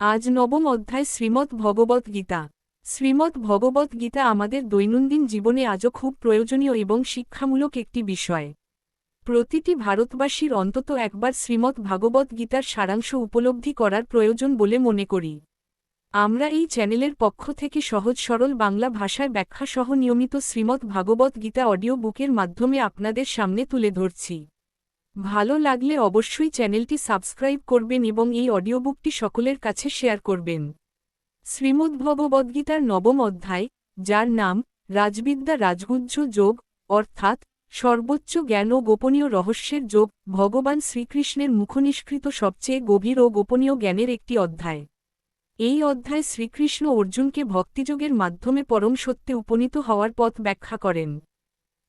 আজ নবম অধ্যায় শ্রীমদ্ ভগবত গীতা। শ্রীমদ্ ভগবত গীতা আমাদের দৈনন্দিন জীবনে আজও খুব প্রয়োজনীয় এবং শিক্ষামূলক একটি বিষয়। প্রতিটি ভারতবাসীর অন্তত একবার শ্রীমদ্ ভাগবত গীতার সারাংশ উপলব্ধি করার প্রয়োজন বলে মনে করি। আমরা এই চ্যানেলের পক্ষ থেকে সহজ সরল বাংলা ভাষায় ব্যাখ্যাসহ নিয়মিত শ্রীমদ্ ভাগবত গীতা অডিও বুকের মাধ্যমে আপনাদের সামনে তুলে ধরছি। ভালো লাগলে অবশ্যই চ্যানেলটি সাবস্ক্রাইব করবেন এবং এই অডিওবুকটি সকলের কাছে শেয়ার করবেন। শ্রীমদ্ভগবদ্গীতার নবম অধ্যায়, যার নাম, রাজবিদ্যা রাজগুজ্জ যোগ, অর্থাৎ, সর্বোচ্চ জ্ঞান ও গোপনীয় রহস্যের যোগ, ভগবান শ্রীকৃষ্ণের মুখনিষ্কৃত সবচেয়ে গভীর ও গোপনীয় জ্ঞানের একটি অধ্যায়। এই অধ্যায় শ্রীকৃষ্ণ অর্জুনকে ভক্তিযোগের মাধ্যমে পরম সত্যে উপনীত হওয়ার পথ ব্যাখ্যা করেন।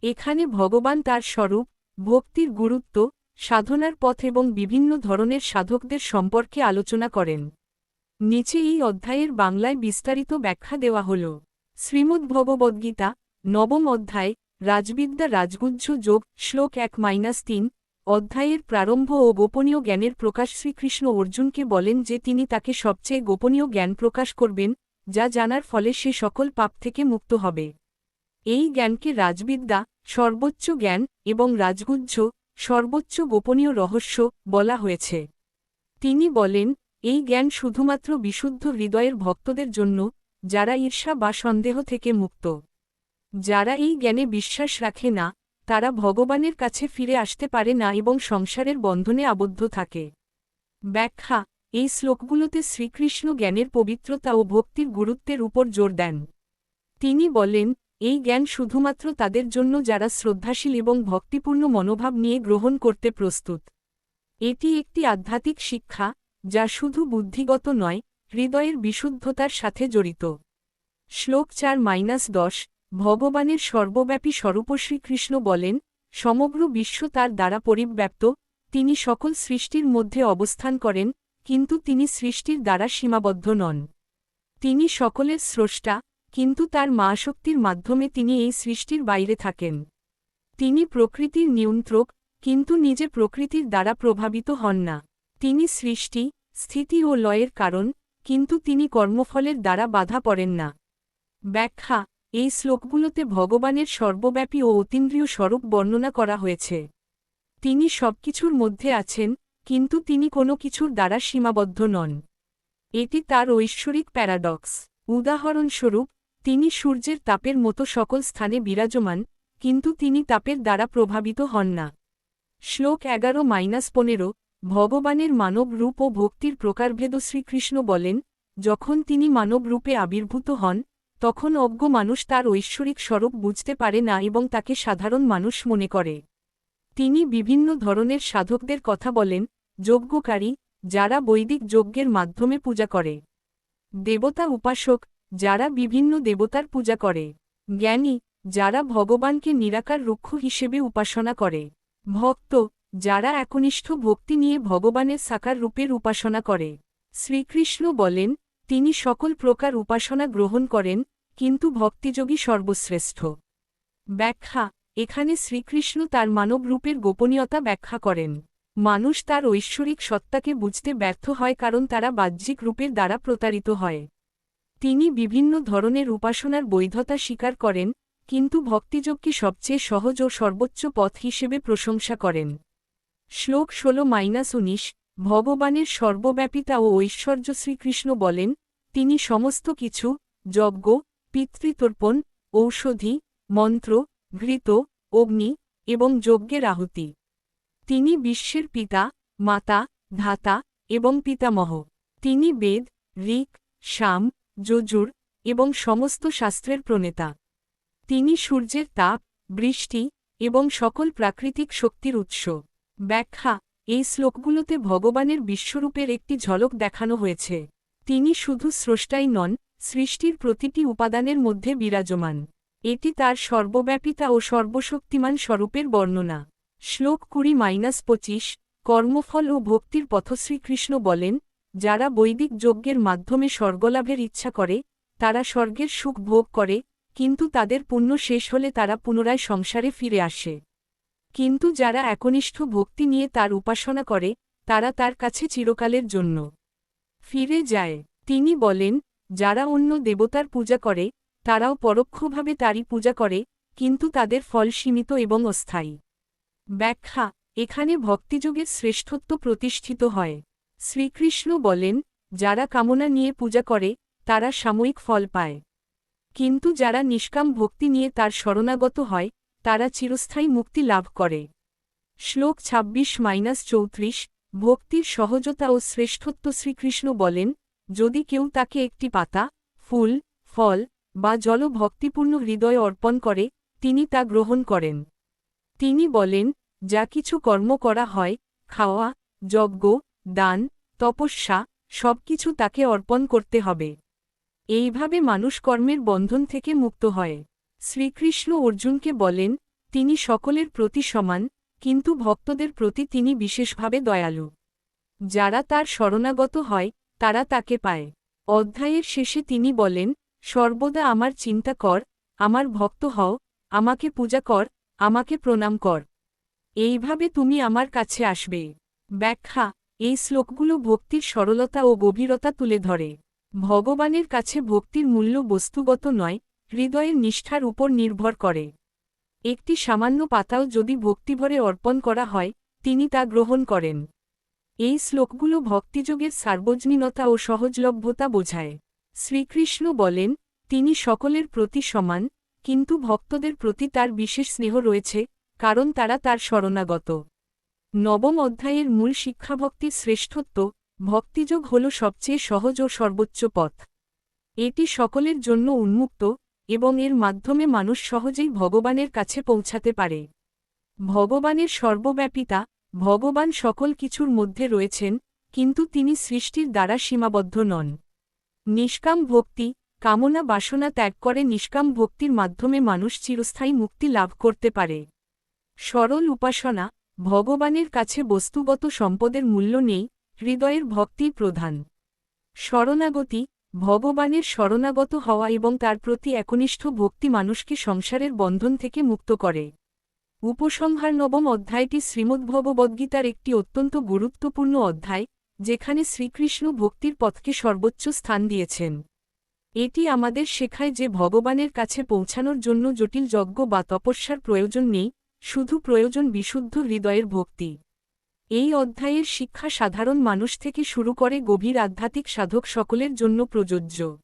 এখানে ভগবান তার স্বরূপ ভক্তির গুরুত্ব, সাধনার পথ এবং বিভিন্ন ধরনের সাধকদের সম্পর্কে আলোচনা করেন। নিচে এই অধ্যায়ের বাংলায় বিস্তারিত ব্যাখ্যা দেওয়া হল। শ্রীমদ্ভগবদ্গীতা, নবম অধ্যায়, রাজবিদ্যা রাজগুজ্জ যোগ, শ্লোক এক মাইনাস তিন, অধ্যায়ের প্রারম্ভ ও গোপনীয় জ্ঞানের প্রকাশ শ্রীকৃষ্ণ অর্জুনকে বলেন যে তিনি তাকে সবচেয়ে গোপনীয় জ্ঞান প্রকাশ করবেন, যা জানার ফলে সে সকল পাপ থেকে মুক্ত হবে। এই জ্ঞানকে রাজবিদ্যা, সর্বোচ্চ জ্ঞান এবং রাজগুজ্জ, সর্বোচ্চ গোপনীয় রহস্য বলা হয়েছে। তিনি বলেন, এই জ্ঞান শুধুমাত্র বিশুদ্ধ হৃদয়ের ভক্তদের জন্য, যারা ঈর্ষা বা সন্দেহ থেকে মুক্ত। যারা এই জ্ঞানে বিশ্বাস রাখে না, তারা ভগবানের কাছে ফিরে আসতে পারে না এবং সংসারের বন্ধনে আবদ্ধ থাকে। ব্যাখ্যা, এই শ্লোকগুলোতে শ্রীকৃষ্ণ জ্ঞানের পবিত্রতা ও ভক্তির গুরুত্বের উপর জোর দেন। তিনি বলেন এই জ্ঞান শুধুমাত্র তাদের জন্য যারা শ্রদ্ধাশীল এবং ভক্তিপূর্ণ মনোভাব নিয়ে গ্রহণ করতে প্রস্তুত। এটি একটি আধ্যাত্মিক শিক্ষা, যা শুধু বুদ্ধিগত নয়, হৃদয়ের বিশুদ্ধতার সাথে জড়িত। শ্লোক চার মাইনাস দশ, ভগবানের সর্বব্যাপী স্বরূপ শ্রীকৃষ্ণ বলেন, সমগ্র বিশ্ব তার দ্বারা পরিব্যাপ্ত, তিনি সকল সৃষ্টির মধ্যে অবস্থান করেন, কিন্তু তিনি সৃষ্টির দ্বারা সীমাবদ্ধ নন। তিনি সকলের স্রষ্টা কিন্তু তার মা শক্তির মাধ্যমে তিনি এই সৃষ্টির বাইরে থাকেন। তিনি প্রকৃতির নিয়ন্ত্রক, কিন্তু নিজে প্রকৃতির দ্বারা প্রভাবিত হন না। তিনি সৃষ্টি, স্থিতি ও লয়ের কারণ, কিন্তু তিনি কর্মফলের দ্বারা বাধা পড়েন না। ব্যাখ্যা, এই শ্লোকগুলোতে ভগবানের সর্বব্যাপী ও অতীন্দ্রিয় স্বরূপ বর্ণনা করা হয়েছে। তিনি সবকিছুর মধ্যে আছেন, কিন্তু তিনি কোনো কিছুর দ্বারা সীমাবদ্ধ নন। এটি তার ঐশ্বরিক প্যারাডক্স। উদাহরণস্বরূপ তিনি সূর্যের তাপের মতো সকল স্থানে বিরাজমান, কিন্তু তিনি তাপের দ্বারা প্রভাবিত হন না। শ্লোক এগারো মাইনাস পনেরো, ভগবানের মানব রূপ ও ভক্তির প্রকারভেদ শ্রীকৃষ্ণ বলেন, যখন তিনি মানব রূপে আবির্ভূত হন, তখন অজ্ঞ মানুষ তার ঐশ্বরিক স্বরূপ বুঝতে পারে না এবং তাকে সাধারণ মানুষ মনে করে। তিনি বিভিন্ন ধরনের সাধকদের কথা বলেন, যজ্ঞকারী, যারা বৈদিক যজ্ঞের মাধ্যমে পূজা করে। দেবতা উপাসক যারা বিভিন্ন দেবতার পূজা করে। জ্ঞানী, যারা ভগবানকে নিরাকার রুক্ষ হিসেবে উপাসনা করে। ভক্ত, যারা একনিষ্ঠ ভক্তি নিয়ে ভগবানের সাকার রূপের উপাসনা করে। শ্রীকৃষ্ণ বলেন, তিনি সকল প্রকার উপাসনা গ্রহণ করেন, কিন্তু ভক্তিযোগী সর্বশ্রেষ্ঠ। ব্যাখ্যা, এখানে শ্রীকৃষ্ণ তার মানব রূপের গোপনীয়তা ব্যাখ্যা করেন। মানুষ তার ঐশ্বরিক সত্তাকে বুঝতে ব্যর্থ হয় কারণ তারা বাহ্যিক রূপের দ্বারা প্রতারিত হয়। তিনি বিভিন্ন ধরনের উপাসনার বৈধতা স্বীকার করেন, কিন্তু ভক্তিযোগকে সবচেয়ে সহজ ও সর্বোচ্চ পথ হিসেবে প্রশংসা করেন। শ্লোক ষোলো মাইনাস উনিশ, ভগবানের সর্বব্যাপিতা ও ঐশ্বর্য শ্রীকৃষ্ণ বলেন, তিনি সমস্ত কিছু, যজ্ঞ, পিতৃতর্পণ, ঔষধি, মন্ত্র, ঘৃত, অগ্নি এবং যজ্ঞের আহুতি। তিনি বিশ্বের পিতা, মাতা, ধাতা এবং পিতামহ। তিনি বেদ, ঋক শাম যজুর এবং সমস্ত শাস্ত্রের প্রণেতা। তিনি সূর্যের তাপ, বৃষ্টি এবং সকল প্রাকৃতিক শক্তির উৎস। ব্যাখ্যা, এই শ্লোকগুলোতে ভগবানের বিশ্বরূপের একটি ঝলক দেখানো হয়েছে। তিনি শুধু স্রষ্টাই নন, সৃষ্টির প্রতিটি উপাদানের মধ্যে বিরাজমান। এটি তার সর্বব্যাপিতা ও সর্বশক্তিমান স্বরূপের বর্ণনা। শ্লোক কুড়ি মাইনাস পঁচিশ, কর্মফল ও ভক্তির পথ শ্রীকৃষ্ণ বলেন যারা বৈদিক যজ্ঞের মাধ্যমে স্বর্গলাভের ইচ্ছা করে, তারা স্বর্গের সুখ ভোগ করে, কিন্তু তাদের পুণ্য শেষ হলে তারা পুনরায় সংসারে ফিরে আসে। কিন্তু যারা একনিষ্ঠ ভক্তি নিয়ে তার উপাসনা করে, তারা তার কাছে চিরকালের জন্য ফিরে যায়। তিনি বলেন, যারা অন্য দেবতার পূজা করে, তারাও পরোক্ষভাবে তারই পূজা করে, কিন্তু তাদের ফল সীমিত এবং অস্থায়ী। ব্যাখ্যা, এখানে ভক্তিযোগের শ্রেষ্ঠত্ব প্রতিষ্ঠিত হয়। শ্রীকৃষ্ণ বলেন, যারা কামনা নিয়ে পূজা করে, তারা সাময়িক ফল পায়। কিন্তু যারা নিষ্কাম ভক্তি নিয়ে তার শরণাগত হয়, তারা চিরস্থায়ী মুক্তি লাভ করে। শ্লোক ২৬ মাইনাস চৌত্রিশ, ভক্তির সহজতা ও শ্রেষ্ঠত্ব শ্রীকৃষ্ণ বলেন, যদি কেউ তাকে একটি পাতা, ফুল, ফল বা জল ভক্তিপূর্ণ হৃদয়ে অর্পণ করে, তিনি তা গ্রহণ করেন। তিনি বলেন, যা কিছু কর্ম করা হয়, খাওয়া, যজ্ঞ দান, তপস্যা, সবকিছু তাকে অর্পণ করতে হবে। এইভাবে মানুষ কর্মের বন্ধন থেকে মুক্ত হয়। শ্রীকৃষ্ণ অর্জুনকে বলেন, তিনি সকলের প্রতি সমান, কিন্তু ভক্তদের প্রতি তিনি বিশেষভাবে দয়ালু। যারা তার শরণাগত হয়, তারা তাকে পায়। অধ্যায়ের শেষে তিনি বলেন, সর্বদা আমার চিন্তা কর, আমার ভক্ত হও, আমাকে পূজা কর, আমাকে প্রণাম কর। এইভাবে তুমি আমার কাছে আসবে। ব্যাখ্যা এই শ্লোকগুলো ভক্তির সরলতা ও গভীরতা তুলে ধরে। ভগবানের কাছে ভক্তির মূল্য বস্তুগত নয়, হৃদয়ের নিষ্ঠার উপর নির্ভর করে। একটি সামান্য পাতাও যদি ভক্তিভরে অর্পণ করা হয়, তিনি তা গ্রহণ করেন। এই শ্লোকগুলো ভক্তিযোগের সার্বজনীনতা ও সহজলভ্যতা বোঝায়। শ্রীকৃষ্ণ বলেন, তিনি সকলের প্রতি সমান, কিন্তু ভক্তদের প্রতি তার বিশেষ স্নেহ রয়েছে, কারণ তারা তার শরণাগত। নবম অধ্যায়ের মূল শিক্ষাভক্তির শ্রেষ্ঠত্ব, ভক্তিযোগ হল সবচেয়ে সহজ ও সর্বোচ্চ পথ। এটি সকলের জন্য উন্মুক্ত এবং এর মাধ্যমে মানুষ সহজেই ভগবানের কাছে পৌঁছাতে পারে। ভগবানের সর্বব্যাপিতা ভগবান সকল কিছুর মধ্যে রয়েছেন, কিন্তু তিনি সৃষ্টির দ্বারা সীমাবদ্ধ নন। নিষ্কাম ভক্তি, কামনা বাসনা ত্যাগ করে নিষ্কাম ভক্তির মাধ্যমে মানুষ চিরস্থায়ী মুক্তি লাভ করতে পারে। সরল উপাসনা ভগবানের কাছে বস্তুগত সম্পদের মূল্য নেই, হৃদয়ের ভক্তিই প্রধান। শরণাগতি, ভগবানের শরণাগত হওয়া এবং তার প্রতি একনিষ্ঠ ভক্তি মানুষকে সংসারের বন্ধন থেকে মুক্ত করে। উপসংহার নবম অধ্যায়টি শ্রীমদ্ভগবদ্গীতার একটি অত্যন্ত গুরুত্বপূর্ণ অধ্যায়, যেখানে শ্রীকৃষ্ণ ভক্তির পথকে সর্বোচ্চ স্থান দিয়েছেন। এটি আমাদের শেখায় যে ভগবানের কাছে পৌঁছানোর জন্য জটিল যজ্ঞ বা তপস্যার প্রয়োজন নেই শুধু প্রয়োজন বিশুদ্ধ হৃদয়ের ভক্তি। এই অধ্যায়ের শিক্ষা সাধারণ মানুষ থেকে শুরু করে গভীর আধ্যাত্মিক সাধক সকলের জন্য প্রযোজ্য।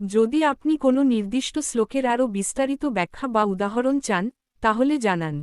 যদি আপনি কোনো নির্দিষ্ট শ্লোকের আরও বিস্তারিত ব্যাখ্যা বা উদাহরণ চান, তাহলে জানান।